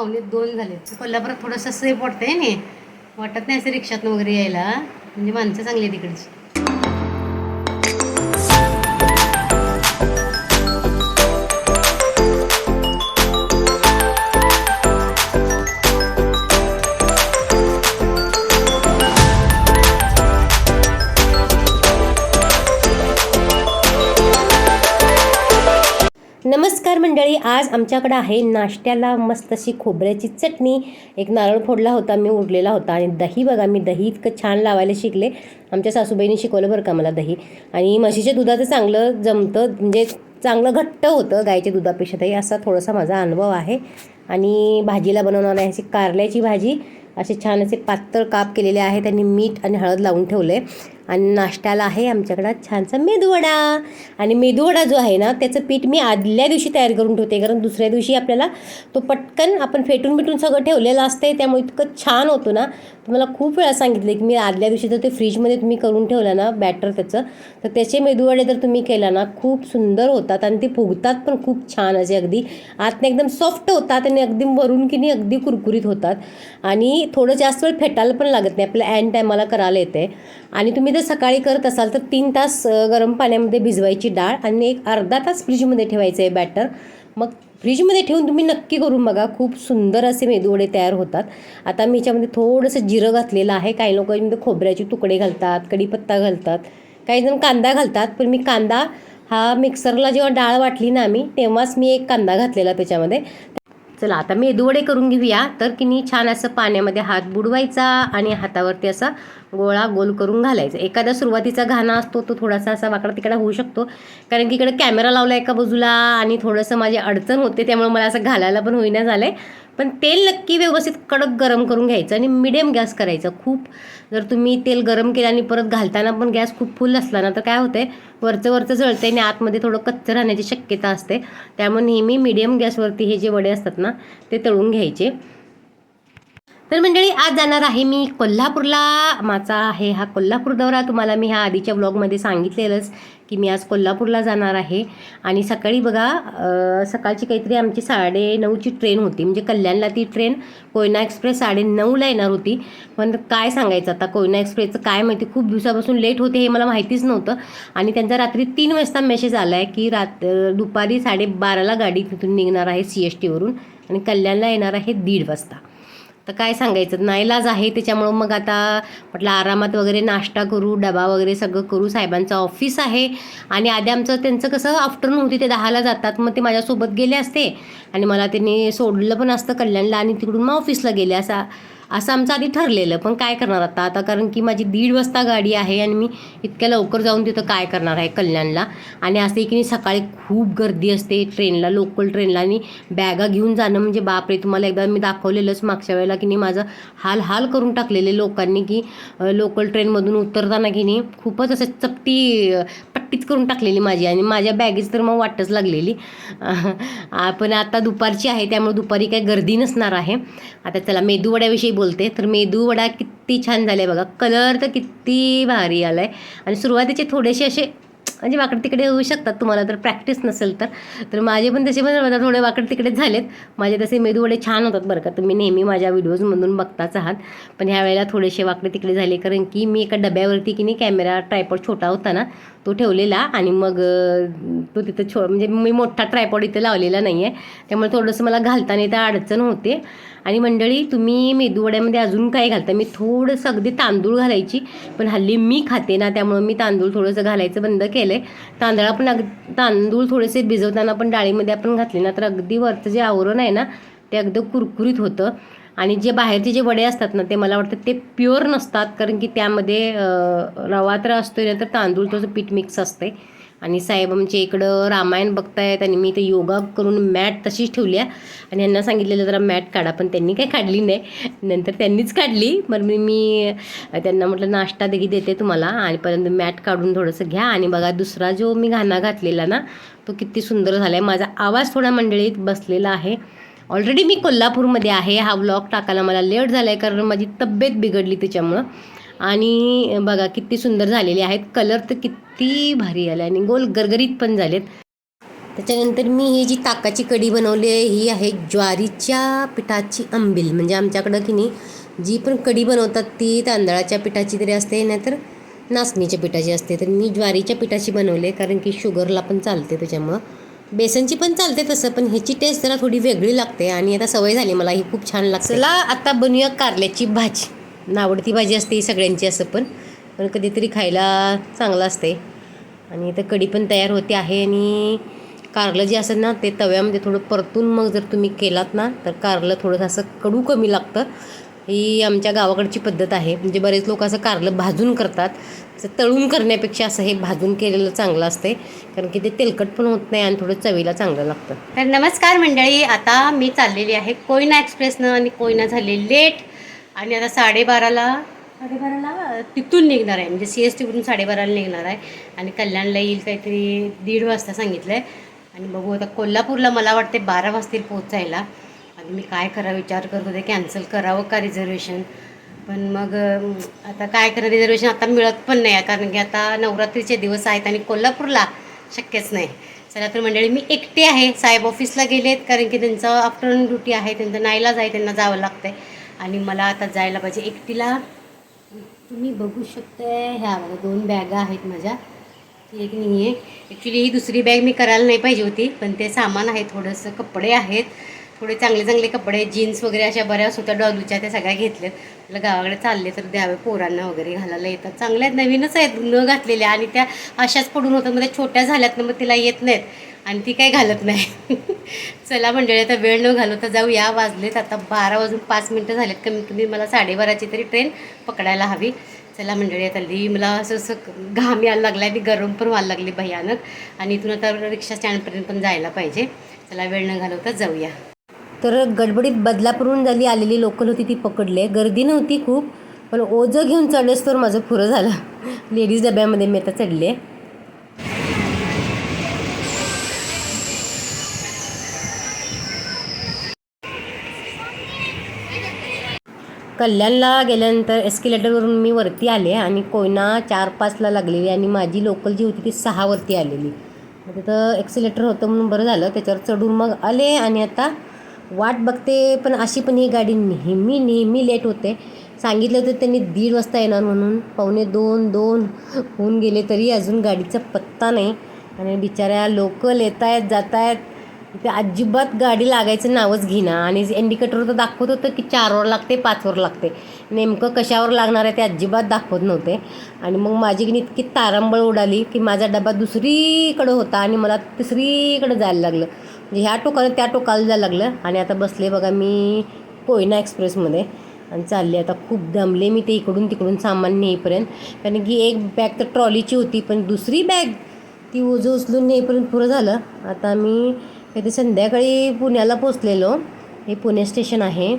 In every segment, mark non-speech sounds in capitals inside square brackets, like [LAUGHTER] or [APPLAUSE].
पावणे दोन झाले. कोल्हापुरात थोडंसं सेफ वाटतंय नाही. वाटत नाही असं रिक्षातनं वगैरे यायला. म्हणजे माणसं चांगली तिकडची. नमस्कार मंडळी आज आमच्याकडं आहे नाश्त्याला मस्त अशी खोबऱ्याची चटणी. एक नारळ फोडला होता मी उरलेला होता आणि दही बघा मी दही इतकं छान लावायला शिकले. आमच्या सासूबाईंनी शिकवलं बरं का मला दही. आणि म्हशीच्या दुधाचं चांगलं जमतं म्हणजे चांगलं घट्ट होतं गायच्या दुधापेक्षा. दही असा थोडासा माझा अनुभव आहे. आणि भाजीला बनवणार आहे अशी कारल्याची भाजी. असे छान असे पातळ काप केलेले आहेत आणि मीठ आणि हळद लावून ठेवले आणि नाश्त्याला आहे आमच्याकडं छानसा मेदूवडा. आणि मेदूवडा जो आहे ना त्याचं पीठ मी आदल्या दिवशी तयार करून ठेवते. कारण दुसऱ्या दिवशी आपल्याला तो पटकन आपण फेटून बिटून सगळं ठेवलेलं असते त्यामुळे इतकं छान होतो ना. तुम्हाला खूप वेळा सांगितलं की मी आदल्या दिवशी जर ते फ्रीजमध्ये तुम्ही करून ठेवलं ना बॅटर त्याचं तर त्याचे मेदूवडे जर तुम्ही केला ना खूप सुंदर होतात आणि ते फुगतात पण खूप छान असे अगदी. आतने एकदम सॉफ्ट होतात आणि अगदी वरून की नाही अगदी कुरकुरीत होतात. आणि थोडं जास्त वेळ फेटायला पण लागत नाही. आपल्या अँड टायमाला करायला येते. आणि तुम्ही जर सकाळी करत असाल तर तीन तास गरम पाण्यामध्ये भिजवायची डाळ आणि एक अर्धा तास फ्रीजमध्ये ठेवायचं आहे बॅटर मग फ्रीजमध्ये ठेवून तुम्ही नक्की करून बघा. खूप सुंदर असे मेदूवडे तयार होतात. आता मी याच्यामध्ये थोडंसं जिरं घातलेलं आहे. काही लोक याच्यामध्ये खोबऱ्याचे तुकडे घालतात कढीपत्ता घालतात. काही जण कांदा घालतात पण मी कांदा हा मिक्सरला जेव्हा डाळ वाटली ना आम्ही तेव्हाच मी एक कांदा घातलेला त्याच्यामध्ये. चला आता मेदूवडे करून घेऊया. तर की नाही छान असं पाण्यामध्ये हात बुडवायचा आणि हातावरती असा गोळा गोल करून घालायचा. एखादा सुरुवातीचा घाणा असतो तो थोडासा असा वाकडा तिकडा होऊ शकतो. कारण की इकडे कॅमेरा लावला एका बाजूला आणि थोडंसं माझी अडचण होते त्यामुळे मला असं घालायला पण होईना झालं आहे पण तेल नक्की व्यवस्थित कडक गरम करून घ्यायचं आणि मिडियम गॅस करायचा. खूप जर तुम्ही तेल गरम केलं आणि परत घालताना पण गॅस खूप फुल असला ना तर काय होतंय? वरचं वरचं जळतं आणि आतमध्ये थोडं कच्चं राहण्याची शक्यता असते. त्यामुळे नेहमी मिडियम गॅसवरती हे जे वडे असतात ना ते तळून घ्यायचे. तर मंडळी आज जाणार आहे मी कोल्हापूरला. माझा आहे हा कोल्हापूर दौरा. तुम्हाला मी ह्या आधीच्या ब्लॉगमध्ये सांगितलेलंच की मी आज कोल्हापूरला जाणार आहे. आणि सकाळी बघा सकाळची काहीतरी आमची साडे नऊची ट्रेन होती. म्हणजे कल्याणला ती ट्रेन कोयना एक्सप्रेस साडे नऊला येणार होती. पण काय सांगायचं आता? कोयना एक्सप्रेसचं काय माहिती? खूप दिवसापासून लेट होते हे मला माहितीच नव्हतं. आणि त्यांचा रात्री तीन वाजता मेसेज आला आहे की रात दुपारी साडेबाराला गाडी तिथून निघणार आहे सी एस टीवरून आणि कल्याणला येणार आहे दीड वाजता. तर काय सांगायचं? नाईलाज आहे त्याच्यामुळं मग आता म्हटलं आरामात वगैरे नाश्ता करू डबा वगैरे सगळं करू. साहेबांचं ऑफिस आहे आणि आधी आमचं त्यांचं कसं आफ्टरनून होती ते दहाला जातात. मग ते माझ्यासोबत गेले असते आणि मला त्यांनी सोडलं पण असतं कल्याणला आणि तिकडून मग ऑफिसला गेले असा. असं आमचं आधी ठरलेलं पण काय करणार आता? आता कारण की माझी दीड वाजता गाडी आहे आणि मी इतक्या लवकर जाऊन तिथं काय करणार आहे कल्याणला? आणि असं की नाही सकाळी खूप गर्दी असते ट्रेनला लोकल ट्रेनला आणि बॅगा घेऊन जाणं म्हणजे बापरे तुम्हाला एकदा मी दाखवलेलंच मागच्या वेळेला की नाही माझं हाल हाल करून टाकलेले लोकांनी की लोकल ट्रेनमधून उतरताना की नाही खूपच असं चपटी पट्टीच करून टाकलेली माझी आणि माझ्या बॅगेच तर मग वाटच लागलेली. पण आता दुपारची आहे त्यामुळे दुपारी काही गर्दी नसणार आहे. आता चला मेदूवड्याविषयी बोलते. तर मेदूवडा किती छान झाले बघा. कलर तर किती भारी आला आहे आणि सुरुवातीचे थोडेसे असे म्हणजे वाकडे तिकडे होऊ शकतात. तुम्हाला तर प्रॅक्टिस नसेल तर. तर माझे पण तसे पण थोडे वाकडे तिकडे झालेत. माझे तसे मेदूवडे छान होतात बरं का. तुम्ही नेहमी माझ्या व्हिडिओजमधून बघताच आहात. पण ह्या वेळेला थोडेसे वाकडे तिकडे झाले कारण की मी एका डब्यावरती की नाही कॅमेरा ट्रायपॉड छोटा होता ना तो ठेवलेला आणि मग तो तिथं छो म्हणजे मी मोठा ट्रायपॉड इथं लावलेला नाही आहे त्यामुळे थोडंसं मला घालताना इथं अडचण होते. आणि मंडळी तुम्ही मेदूवड्यामध्ये अजून काय घालता? मी थोडंसं अगदी तांदूळ घालायची पण हल्ली मी खाते ना त्यामुळं मी तांदूळ थोडंसं घालायचं बंद केलं. आहे तांदळा पण अग तांदूळ थोडेसे भिजवताना पण डाळीमध्ये आपण घातले ना तर अगदी वरचं जे आवरण आहे ना ते अगदी कुरकुरीत होतं. आणि जे बाहेरचे जे वडे असतात ना ते मला वाटतं ते प्युअर नसतात कारण की त्यामध्ये रवा तर असतोय ना तर तांदूळ थोडंसं पीठ मिक्स असते आणि साहेब आमच्या इकडं रामायण बघतायत आणि मी ते योगा करून मॅट तशीच ठेवली आहे. आणि यांना सांगितलेलं जरा मॅट काढा पण त्यांनी काही काढली नाही. नंतर त्यांनीच काढली. मग मी मी त्यांना म्हटलं नाश्ता देखील देते तुम्हाला. आणि पर्यंत मॅट काढून थोडंसं घ्या. आणि बघा दुसरा जो मी घाणा घातलेला ना तो किती सुंदर झाला आहे माझा आवाज थोडा मंडळीत बसलेला आहे. ऑलरेडी मी कोल्हापूरमध्ये आहे. हा व्लॉग टाकायला मला लेट झाला आहे कारण माझी तब्येत बिघडली त्याच्यामुळं आणि बघा किती सुंदर झालेले आहेत. कलर तर किती भारी आले आणि गोल गरगरीत पण झालेत. त्याच्यानंतर मी ही जी ताकाची कढी बनवली आहे ही आहे ज्वारीच्या पिठाची आंबील म्हणजे आमच्याकडं की नाही जी पण कढी बनवतात ती तांदळाच्या पिठाची तरी असते नाहीतर नाचणीच्या पिठाची असते. तर मी ज्वारीच्या पिठाची बनवले कारण की शुगरला पण चालते त्याच्यामुळं. बेसनची पण चालते तसं पण ह्याची टेस्ट जरा थोडी वेगळी लागते आणि आता सवय झाली मला ही खूप छान लागते. चला आता बनवूया कारल्याची भाजी. आवडती भाजी असते ही सगळ्यांची असं पण. पण कधीतरी खायला चांगलं असते. आणि इथं कढी पण तयार होते आहे आणि कारलं जे असेल ना ते तव्यामध्ये थोडं परतून मग जर तुम्ही केलात ना तर कारलं थोडंसं असं कडू कमी लागतं. ही आमच्या गावाकडची पद्धत आहे. म्हणजे बरेच लोक असं कारलं भाजून करतात. तर तळून करण्यापेक्षा असं हे भाजून केलेलं चांगलं असते. कारण की ते तेलकट पण होत नाही आणि थोडं चवीला चांगलं लागतं. तर नमस्कार मंडळी आता मी चाललेली आहे कोयना एक्सप्रेसनं आणि कोयना झाले लेट. आणि आता साडेबाराला साडेबाराला तिथून निघणार आहे. म्हणजे सी एस टीवरून साडेबाराला निघणार आहे. आणि कल्याणला येईल काहीतरी दीड वाजता सांगितलं आहे आणि बघू आता कोल्हापूरला मला वाटते बारा वाजतील पोचायला आणि मी काय करा विचार करत होते. कॅन्सल करावं का रिझर्वेशन? पण मग आता काय करा रिझर्वेशन आता मिळत पण नाही आहे. कारण की आता नवरात्रीचे दिवस आहेत आणि कोल्हापूरला शक्यच नाही. चला तर मंडळी मी एकटी आहे. साहेब ऑफिसला गेलेत. कारण की त्यांचं आफ्टरनून ड्युटी आहे. त्यांचं नाईलाज आहे. त्यांना जावं लागतं आहे आणि मला आता जायला पाहिजे. एकटीला तुम्ही बघू शकताय ह्या बघा दोन बॅगा आहेत माझ्या. ती एक नाही आहे ॲक्च्युली ही दुसरी बॅग मी करायला नाही पाहिजे होती पण ते सामान आहे थोडंसं कपडे आहेत. थोडे चांगले चांगले कपडे जीन्स वगैरे अशा बऱ्याच होत्या डॉलूच्या त्या सगळ्या घेतल्यात. मला गावाकडे चालले तर द्यावे पोरांना वगैरे घालायला येतात. चांगल्या आहेत नवीनच आहेत न घातलेल्या. आणि त्या अशाच पडून होतात त्या छोट्या झाल्यात ना मग तिला येत नाहीत. आणि ती काय घालत नाही. चला मंडळी आता वेळ न घालवता जाऊ. या वाजलेत आता बारा वाजून पाच मिनटं झालेत. कमीत कमी मला साडेबाराची तरी ट्रेन पकडायला हवी. चला मंडळी आता लई मला असं असं घाम यायला लागला आणि गरम पण व्हायला लागली भयानक. आणि इथून आता रिक्षा स्टँडपर्यंत पण जायला पाहिजे. चला वेळ न घालवता जाऊया. तर गडबडीत बदलापूरहून झाली आलेली लोकल होती ती पकडले. गर्दी नव्हती खूप. पण ओझं घेऊन चढलेस तर माझं पुरं झालं. [LAUGHS] लेडीज डब्यामध्ये मी आता चढले. कल्याणला गेल्यानंतर एस्केलेटरवरून मी वरती आले आणि कोयना चार पाचला लागलेली आणि माझी लोकल जी होती ती सहावरती आलेली. तिथं एक्सिलेटर होतं म्हणून बरं झालं. त्याच्यावर चढून मग आले आणि आता वाट बघते पण अशी पण ही गाडी नेहमी नेहमी लेट होते. सांगितलं होतं त्यांनी दीड वाजता येणार म्हणून. पावणे दोन दोन होऊन गेले तरी अजून गाडीचा पत्ता नाही. आणि बिचाऱ्या लोकल येत आहेत जात आहेत ते अजिबात गाडी लागायचं नावच घेणं आणि इंडिकेटर तर दाखवत होतं की चारवर लागते पाचवर लागते. नेमकं कशावर लागणार आहे ते अजिबात दाखवत नव्हते. आणि मग माझी इतकी तारंबळ उडाली की माझा डबा दुसरीकडं होता आणि मला तिसरीकडं जायला लागलं. म्हणजे ह्या टोकाला त्या टोकाला जायला लागलं. आणि आता बसले बघा मी कोयना एक्सप्रेसमध्ये. आणि चालले आता खूप दमले मी ते इकडून तिकडून सामान नेईपर्यंत. कारण की एक बॅग तर ट्रॉलीची होती पण दुसरी बॅग ती ओझं उचलून नेईपर्यंत पुरं झालं. आता मी कधी संध्याकाळी पुण्याला पोचलेलो. हे पुणे स्टेशन आहे.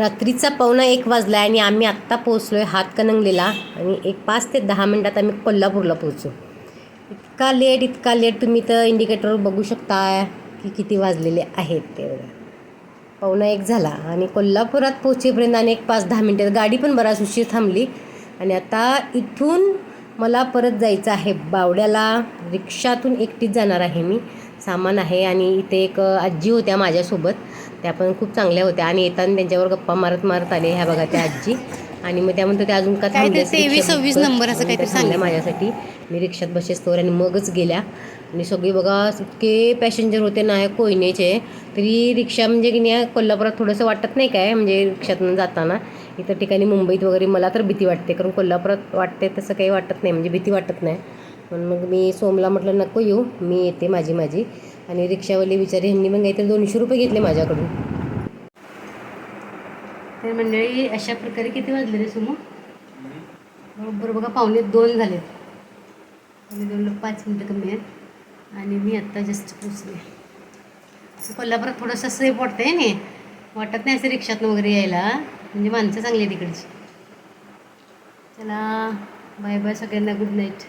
रात्रीचा पावणा एक वाजला आहे आणि आम्ही आत्ता पोचलो आहे हातकणंगलेला आणि एक पाच ते दहा मिनटात आम्ही कोल्हापूरला पोचू इतका लेट इतका लेट तुम्ही तर इंडिकेटरवर बघू शकता की किती वाजलेले आहेत ते बघा. पावणा एक झाला आणि कोल्हापुरात पोचेपर्यंत आणि एक पाच दहा मिनटात गाडी पण बराच उशीर थांबली. आणि आता इथून मला परत जायचं आहे बावड्याला. रिक्षातून एकटीच जाणार आहे मी. सामान आहे आणि इथे एक आजी होत्या माझ्यासोबत. त्या पण खूप चांगल्या होत्या. आणि येताना त्यांच्यावर गप्पा मारत मारत आले ह्या बघा त्या आजी. आणि मग त्यामध्ये ते अजून का काहीतरी थांबल्यास रिक्षा 23, book 26 कर. नंबर असं त्या काहीतरी सांगितलं. माझ्यासाठी मी रिक्षात बसेस तोवर आणि मगच गेल्या. आणि सगळे बघा इतके पॅसेंजर होते ना कोयनेचे. तरी रिक्षा म्हणजे की नाही कोल्हापुरात थोडंसं वाटत नाही काय म्हणजे रिक्षातून जाताना. इतर ठिकाणी मुंबईत वगैरे मला तर भीती वाटते कारण कोल्हापुरात वाटते तसं काही वाटत नाही म्हणजे भीती वाटत नाही. म्हणून मग मी सोमला म्हटलं नको येऊ मी येते माझी माझी आणि रिक्षावाले बिचारी ह्यांनी मग काहीतरी दोनशे रुपये घेतले माझ्याकडून. तर मंडळी अशा प्रकारे किती वाजले रे सुमो? बरोबर बघा पावणे दोन झाले पावणे दोन पाच मिनटं कमी आहेत. आणि मी आत्ता जस्ट पोचले असं कोल्हापुरात थोडंसं सेफ वाटतं आहे नाही. वाटत नाही असं रिक्षातनं वगैरे यायला. म्हणजे माणसं चांगली आहे तिकडची चला बाय बाय सगळ्यांना. Good night